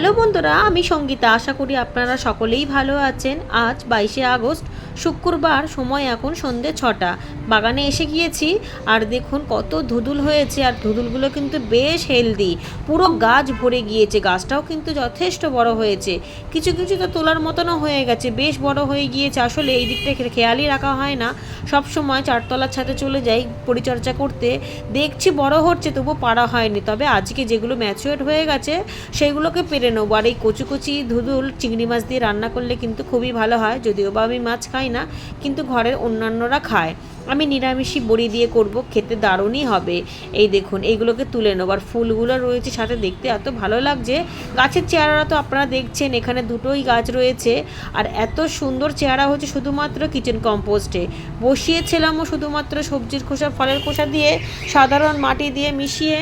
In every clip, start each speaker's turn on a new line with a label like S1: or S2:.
S1: Hello বন্ধুরা আমি সঙ্গীতা। আশা করি আপনারা সকলেই ভালো আছেন। আজ বাইশে আগস্ট শুক্রবার সময় এখন সন্ধে ছটা। বাগানে এসে গিয়েছি, আর দেখুন কত ধুদুল হয়েছে, আর ধুদুলগুলো কিন্তু বেশ হেলদি পুরো গাছ ভরে গিয়েছে, গাছটাও কিন্তু যথেষ্ট বড় হয়েছে। কিছু কিছু তো তোলার মতনও হয়ে গেছে, বেশ বড় হয়ে গিয়েছে। আসলে এই দিকটা খেয়ালই রাখা হয় না। সব সময় চারতলার ছাদে চলে যাই পরিচর্যা করতে। দেখছি বড় হচ্ছে তবু পারা হয়নি। তবে আজকে যেগুলো ম্যাচুয়ার্ড হয়ে গেছে, সেগুলোকে পেরে নেব। আর এই কচু কচি ধুদুল, চিংড়ি মাছ দিয়ে রান্না করলে কিন্তু খুবই ভালো হয়। যদিও বা আমি মাছ খাই না কিন্তু ঘরের অন্যান্যরা খায়। আমি নিরামিষই বড়ি দিয়ে করব, খেতে দারুণই হবে। এই দেখুন, এইগুলোকে তুলে নেব। আর ফুলগুলো রয়েছে সাথে দেখতে, এত ভালো লাগছে। গাছের চেহারা তো আপনারা দেখছেন, এখানে দুটোই গাছ রয়েছে। আর এত সুন্দর চেহারা হচ্ছে শুধুমাত্র কিচেন কম্পোস্টে। বসিয়েছিলামও শুধুমাত্র সবজির খোসা, ফলের খোসা দিয়ে, সাধারণ মাটি দিয়ে মিশিয়ে।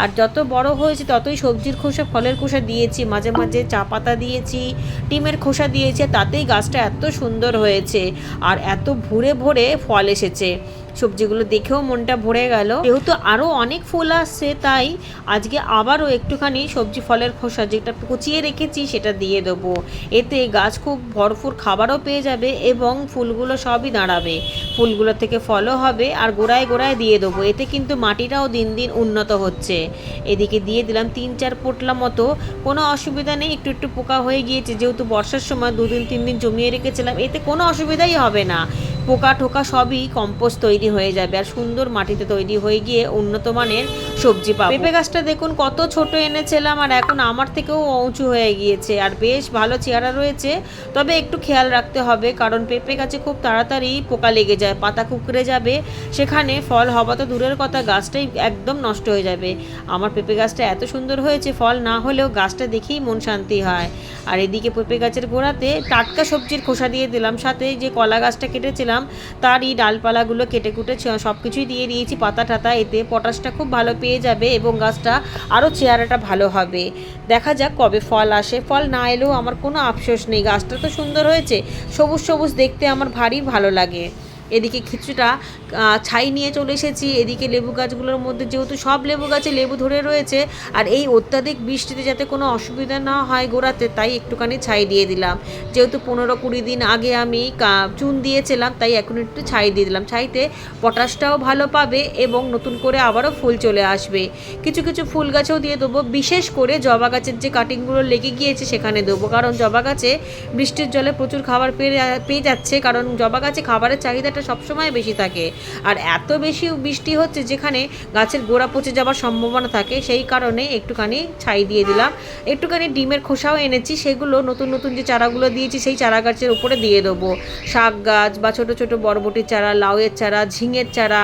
S1: আর যত বড় হয়েছে, ততই সবজির খোসা, ফলের খোসা দিয়েছি। মাঝে মাঝে চা পাতা দিয়েছি, ডিমের খোসা দিয়েছি তাতেই গাছটা এত সুন্দর হয়েছে। আর এত ভরে ভরে ফল এসেছে। সবজিগুলো দেখেও মনটা ভরে গেল। যেহেতু আরও অনেক ফুল আসছে, তাই আজকে আবারও একটুখানি সবজি ফলের খোসা যেটা কুচিয়ে রেখেছি সেটা দিয়ে দেবো। এতে গাছ খুব ভরপুর খাবারও পেয়ে যাবে এবং ফুলগুলো সবই দাঁড়াবে। ফুলগুলো থেকে ফলও হবে আর গোড়ায় গোড়ায় দিয়ে দেবো। এতে কিন্তু মাটিটাও দিন দিন উন্নত হচ্ছে। এদিকে দিয়ে দিলাম তিন চার পোটলা মতো। কোনো অসুবিধা নেই, একটু একটু পোকা হয়ে গিয়েছে। যেহেতু বর্ষার সময় দুদিন তিন দিন জমিয়ে রেখেছিলাম, এতে কোনো অসুবিধাই হবে না। পোকা টোকা সবই কম্পোস্ট তৈরি হয়ে যাবে। আর সুন্দর মাটিতে তৈরি হয়ে গিয়ে উন্নত মানের সবজি পাবো। পেঁপে গাছটা দেখুন, কত ছোট এনেছিলাম আর এখন আমার থেকেও উঁচু হয়ে গিয়েছে আর বেশ ভালো চেহারা রয়েছে। তবে একটু খেয়াল রাখতে হবে, কারণ পেঁপে গাছে খুব তাড়াতাড়ি পোকা লেগে যায়, পাতা কুকড়ে যাবে। সেখানে ফল হওয়া তো দূরের কথা, গাছটাই একদম নষ্ট হয়ে যাবে। আমার পেঁপে গাছটা এত সুন্দর হয়েছে, ফল না হলেও গাছটা দেখেই মন শান্তি হয়। আর এদিকে পেঁপে গাছের গোড়াতে টাটকা সবজির খোসা দিয়ে দিলাম, সাথে যে কলা গাছটা কেটেছিলাম, তারই ডালপালাগুলো কেটে কুটে সব কিছুই দিয়ে দিয়েছি, পাতা টাতা এতে পটাশটা খুব ভালো পেয়ে যাবে এবং গাছটা আরও চেহারাটা ভালো হবে। দেখা যাক কবে ফল আসে। ফল না এলেও আমার কোনো আফসোস নেই। গাছটা তো সুন্দর হয়েছে। সবুজ সবুজ দেখতে আমার ভারী ভালো লাগে। এদিকে কিছুটা ছাই নিয়ে চলে এসেছি। এদিকে লেবু গাছগুলোর মধ্যে যেহেতু সব লেবু গাছে লেবু ধরে রয়েছে, আর এই অত্যাধিক বৃষ্টিতে যাতে কোনো অসুবিধা না হয় গোড়াতে, তাই একটুখানি ছাই দিয়ে দিলাম। যেহেতু পনেরো কুড়ি দিন আগে আমি চুন দিয়েছিলাম, তাই এখন একটু ছাই দিয়ে দিলাম। ছাইতে পটাশটাও ভালো পাবে এবং নতুন করে আবারও ফুল চলে আসবে। কিছু কিছু ফুল গাছেও দিয়ে দেবো, বিশেষ করে জবা গাছের যে কাটিংগুলো লেগে গিয়েছে সেখানে দেবো। কারণ জবা গাছে বৃষ্টির জলে প্রচুর খাবার পেয়ে পেয়ে যাচ্ছে, কারণ জবা গাছে খাবারের চাহিদাটা সবসময় বেশি থাকে। আর এত বেশি বৃষ্টি হচ্ছে যেখানে গাছের গোড়া পচে যাওয়ার সম্ভাবনা থাকে, সেই কারণে একটুখানি ছাই দিয়ে দিলাম। একটুখানি ডিমের খোসাও এনেছি, সেগুলো নতুন নতুন যে চারাগুলো দিয়েছি, সেই চারা গাছের উপরে দিয়ে দেবো। শাক গাছ বা ছোটো ছোটো বরবটির চারা, লাউয়ের চারা, ঝিঙের চারা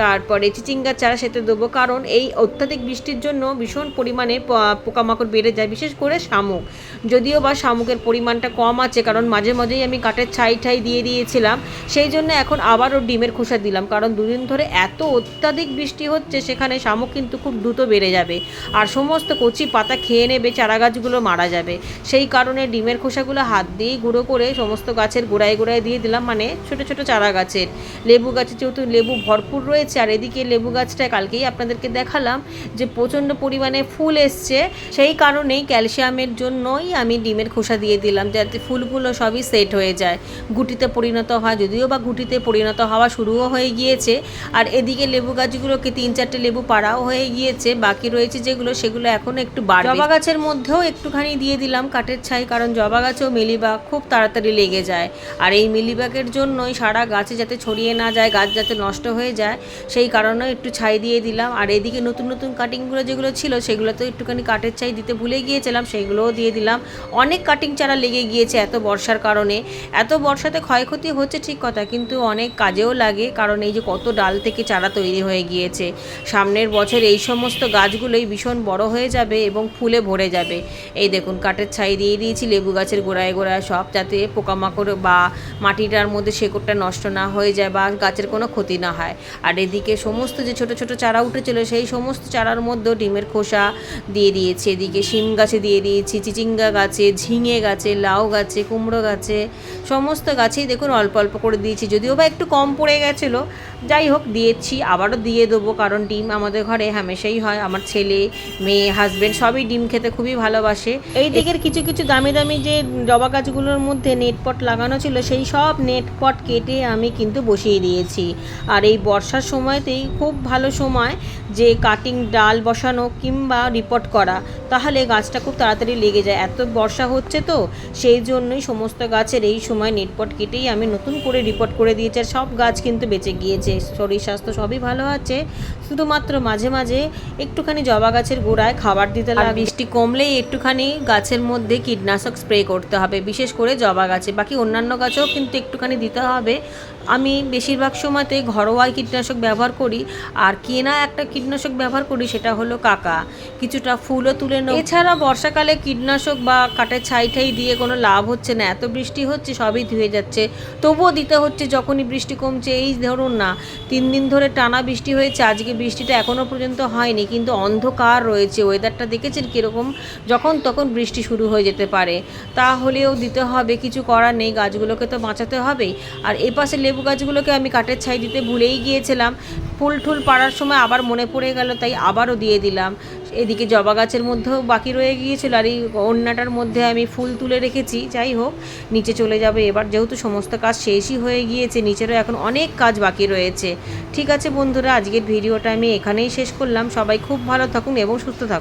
S1: তারপরে চিচিঙ্গার চারা সেতে দেবো, কারণ এই অত্যাধিক বৃষ্টির জন্য ভীষণ পরিমাণে পোকামাকড় বেড়ে যায়, বিশেষ করে শামুক। যদিও বা শামুকের পরিমাণটা কম আছে, কারণ মাঝে মাঝেই আমি কাঠের ছাই ঠাই দিয়ে দিয়েছিলাম, সেই জন্য এখন আবারও ডিমের খোসা দিলাম, কারণ দুদিন ধরে এত অত্যাধিক বৃষ্টি হচ্ছে, সেখানে শামুক কিন্তু খুব দ্রুত বেড়ে যাবে। আর সমস্ত কচি পাতা খেয়ে নেবে, চারা গাছগুলো মারা যাবে। সেই কারণে ডিমের খোসাগুলো হাত দিয়েই গুঁড়ো করে সমস্ত গাছের গোড়ায় গোড়ায় দিয়ে দিলাম মানে ছোট ছোট চারা গাছের। লেবু গাছে যেহেতু লেবু ভরপুর রয়েছে আর এদিকে লেবু গাছটা কালকেই আপনাদেরকে দেখালাম যে প্রচণ্ড পরিমাণে ফুল এসছে। সেই কারণেই ক্যালসিয়ামের জন্যই আমি ডিমের খোসা দিয়ে দিলাম, যাতে ফুলগুলো সবই সেট হয়ে যায়। গুটিতে পরিণত হয় যদিও বা গুটিতে পরিণত হওয়া শুরুও হয়ে গিয়েছে। আর এদিকে লেবু গাছগুলোকে তিন চারটে লেবু পাড়াও হয়ে গিয়েছে। বাকি রয়েছে যেগুলো, সেগুলো এখনও একটু বাড়বে। জবা গাছের মধ্যেও একটুখানি দিয়ে দিলাম কাঠের ছাই, কারণ জবা গাছেও মিলিবাগ খুব তাড়াতাড়ি লেগে যায়। আর এই মিলিবাগের জন্যই সারা গাছে যাতে ছড়িয়ে না যায়, গাছ যাতে নষ্ট হয়ে যায় সেই কারণেও একটু ছাই দিয়ে দিলাম। আর এদিকে নতুন নতুন কাটিংগুলো যেগুলো ছিল সেগুলো তো একটুখানি কাঠের ছাই দিতে ভুলে গিয়েছিলাম, সেইগুলোও দিয়ে দিলাম। অনেক কাটিং চারা লেগে গিয়েছে এত বর্ষার কারণে। এত বর্ষাতে ক্ষয়ক্ষতি হচ্ছে ঠিক কথা, কিন্তু অনেক কাজেও লাগে, কারণ এই যে কত ডাল থেকে চারা তৈরি হয়ে গিয়েছে। সামনের বছর এই সমস্ত গাছগুলোই ভীষণ বড় হয়ে যাবে এবং ফুলে ভরে যাবে। এই দেখুন, কাঠের ছাই দিয়ে দিয়েছি, লেবু গাছের গোড়ায় গোড়ায় সব, যাতে পোকামাকড় বা মাটিটার মধ্যে শেকড়টা নষ্ট না হয়ে যায় বা গাছের কোনো ক্ষতি না হয়। আর এদিকে সমস্ত যে ছোট ছোট চারা উঠেছিল, সেই সমস্ত চারার মধ্যেও ডিমের খোসা দিয়ে দিয়েছে। এদিকে শিম গাছে দিয়ে দিয়েছি, চিচিঙ্গা গাছে, ঝিঙে গাছে, লাউ গাছে, কুমড়ো গাছে, সমস্ত গাছেই দেখুন অল্প অল্প করে দিয়েছি। যদিও বা একটু কম পড়ে গেছিল যাই হোক, দিয়েছি, আবারও দিয়ে দেবো, কারণ ডিম আমাদের ঘরে হামেশাই হয়। আমার ছেলে, মেয়ে হাজবেন্ড সবই ডিম খেতে খুবই ভালোবাসে। এই দিকের কিছু কিছু দামি দামি যে জবা গাছগুলোর মধ্যে নেটপট লাগানো ছিল, সেই সব নেটপট কেটে আমি কিন্তু বসিয়ে দিয়েছি। আর এই বর্ষার সময়তেই খুব ভালো সময় যে কাটিং ডাল বসানো কিংবা রিপোর্ট করা, তাহলে গাছটা খুব তাড়াতাড়ি লেগে যায়। এত বর্ষা হচ্ছে তো, সেই জন্যই সমস্ত গাছের এই সময় নেটপট কেটেই আমি নতুন করে রিপোর্ট করে দিয়েছি, আর সব গাছ কিন্তু বেঁচে গিয়েছে। শরীর স্বাস্থ্য সবই ভালো আছে শুধুমাত্র মাঝে মাঝে একটুখানি জবা গাছের গোড়ায় খাবার দিতে লাগে। বৃষ্টি কমলেই একটুখানি গাছের মধ্যে কীটনাশক স্প্রে করতে হবে বিশেষ করে জবা গাছে। বাকি অন্যান্য গাছেও কিন্তু একটুখানি দিতে হবে। আমি বেশিরভাগ সময়তে ঘরোয়া কীটনাশক ব্যবহার করি, আর কেনা একটা কীটনাশক ব্যবহার করি সেটা হলো কাকা। কিছুটা ফুলও তুলে নেব এছাড়া বর্ষাকালে কীটনাশক বা কাঠের ছাই ঠাই দিয়ে কোনো লাভ হচ্ছে না। এত বৃষ্টি হচ্ছে, সবই ধুয়ে যাচ্ছে। তবুও দিতে হচ্ছে, যখনই বৃষ্টি কমছে, এই ধরুন না, তিন দিন ধরে টানা বৃষ্টি হয়েছে, আজকে বৃষ্টিটা এখনও পর্যন্ত হয়নি, কিন্তু অন্ধকার রয়েছে। ওয়েদারটা দেখেছেন কীরকম? যখন তখন বৃষ্টি শুরু হয়ে যেতে পারে। তাহলেও দিতে হবে, কিছু করার নেই, গাছগুলোকে তো বাঁচাতে হবেই। আর এ পাশে লেবু গাছগুলোকে আমি কাঠের ছাই দিতে ভুলেই গিয়েছিলাম। ফুল টুল পাড়ার সময় আবার মনে পড়ে গেল, তাই আবারও দিয়ে দিলাম। এদিকে জবা গাছের মধ্যেও বাকি রয়ে গিয়েছিল আর এই অন্যটার মধ্যে আমি ফুল তুলে রেখেছি। যাই হোক, নিচে চলে যাবে। এবার যেহেতু সমস্ত কাজ শেষই হয়ে গিয়েছে, নিচেরও এখন অনেক কাজ বাকি রয়েছে। ঠিক আছে বন্ধুরা, আজকের ভিডিওটা আমি এখানেই শেষ করলাম। সবাই খুব ভালো থাকুন এবং সুস্থ থাকুন।